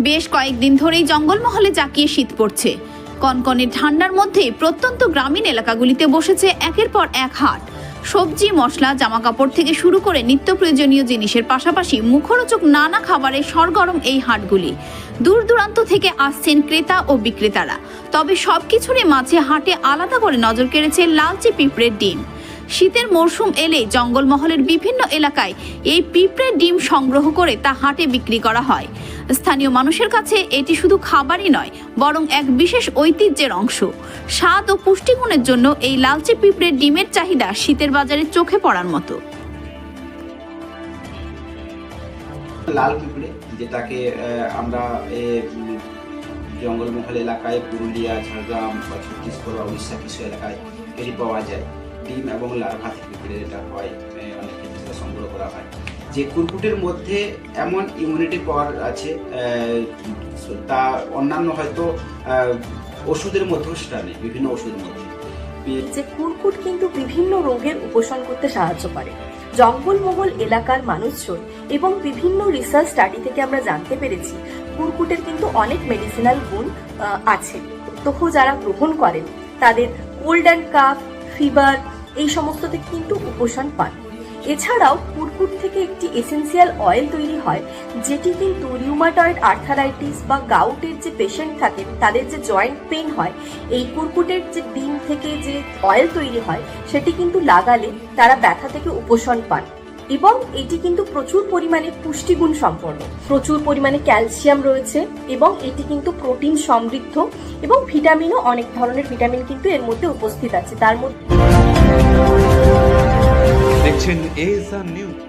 বেশ কয়েকদিন ধরেই জঙ্গলমহলে জাঁকিয়ে শীত পড়ছে। কনকনে ঠান্ডার মধ্যে প্রত্যন্ত গ্রামীণ এলাকাগুলিতে বসেছে একের পর এক হাট। সবজি, মশলা জামা কাপড় থেকে শুরু করে নিত্য প্রয়োজনীয় জিনিসের পাশাপাশি মুখরোচক নানা খাবারের সরগরম এই হাটগুলি। দূর দূরান্ত থেকে আসছেন ক্রেতা ও বিক্রেতারা। তবে সব কিছুরই মাঝে হাটে আলাদা করে নজর কেড়েছে লালচে পিঁপড়ের ডিম। শীতের মরশুম এলে জঙ্গলমহলের বিভিন্ন এলাকায় এই পিঁপড়ের ডিম সংগ্রহ করে তা হাটে বিক্রি করা হয়। স্থানীয় মানুষের কাছে এটি শুধু খাবারই নয়, বরং এক বিশেষ ঐতিহ্যের অংশ। স্বাদ ও পুষ্টিগুণের জন্য এই লালচে পিঁপড়ের ডিমের চাহিদা শীতের বাজারে চোখে পড়ার মতো। লাল পিঁপড়ে, যেটাকে আমরা জঙ্গলমহল এলাকায়, পুরুলিয়া, ঝাড়গ্রাম বা ছত্তিশগড় বা উড়িষ্যা কিছু এলাকায় এটি পাওয়া যায়। ডিম এবং লার্ভা থেকে পিঁপড়ে যেটা হয় অনেক সংগ্রহ করা হয়। যে কুরকুটের মধ্যে এমন ইমিউনিটি পাওয়ার আছে তা অন্যান্য হয়তো ওষুধের মধ্যেও সেটা নেই, বিভিন্ন ওষুধের মধ্যে। যে কুরকুট কিন্তু বিভিন্ন রোগের উপশম করতে সাহায্য করে। জঙ্গলমহল এলাকার মানুষজন এবং বিভিন্ন রিসার্চ স্টাডি থেকে আমরা জানতে পেরেছি, কুরকুটের কিন্তু অনেক মেডিসিনাল গুণ আছে। তবু যারা গ্রহণ করেন, তাদের কোল্ড অ্যান্ড কাফ ফিভার এই সমস্ত থেকে কিন্তু উপশম পান। এছাড়াও কুরকুট থেকে একটি এসেন্সিয়াল অয়েল তৈরি হয়, যেটি কিন্তু রিউমাটয়েড আর্থারাইটিস বা গাউটের যে পেশেন্ট থাকেন তাদের যে জয়েন্ট পেন হয়, এই কুরকুটের যে ডিম থেকে যে অয়েল তৈরি হয়, সেটি কিন্তু লাগালে তারা ব্যথা থেকে উপশম পান। এবং এটি কিন্তু প্রচুর পরিমাণে পুষ্টিগুণ সম্পন্ন। প্রচুর পরিমাণে ক্যালসিয়াম রয়েছে এবং এটি কিন্তু প্রোটিন সমৃদ্ধ এবং ভিটামিনও অনেক ধরনের ভিটামিন কিন্তু এর মধ্যে উপস্থিত আছে। তার মধ্যে watching Asia News.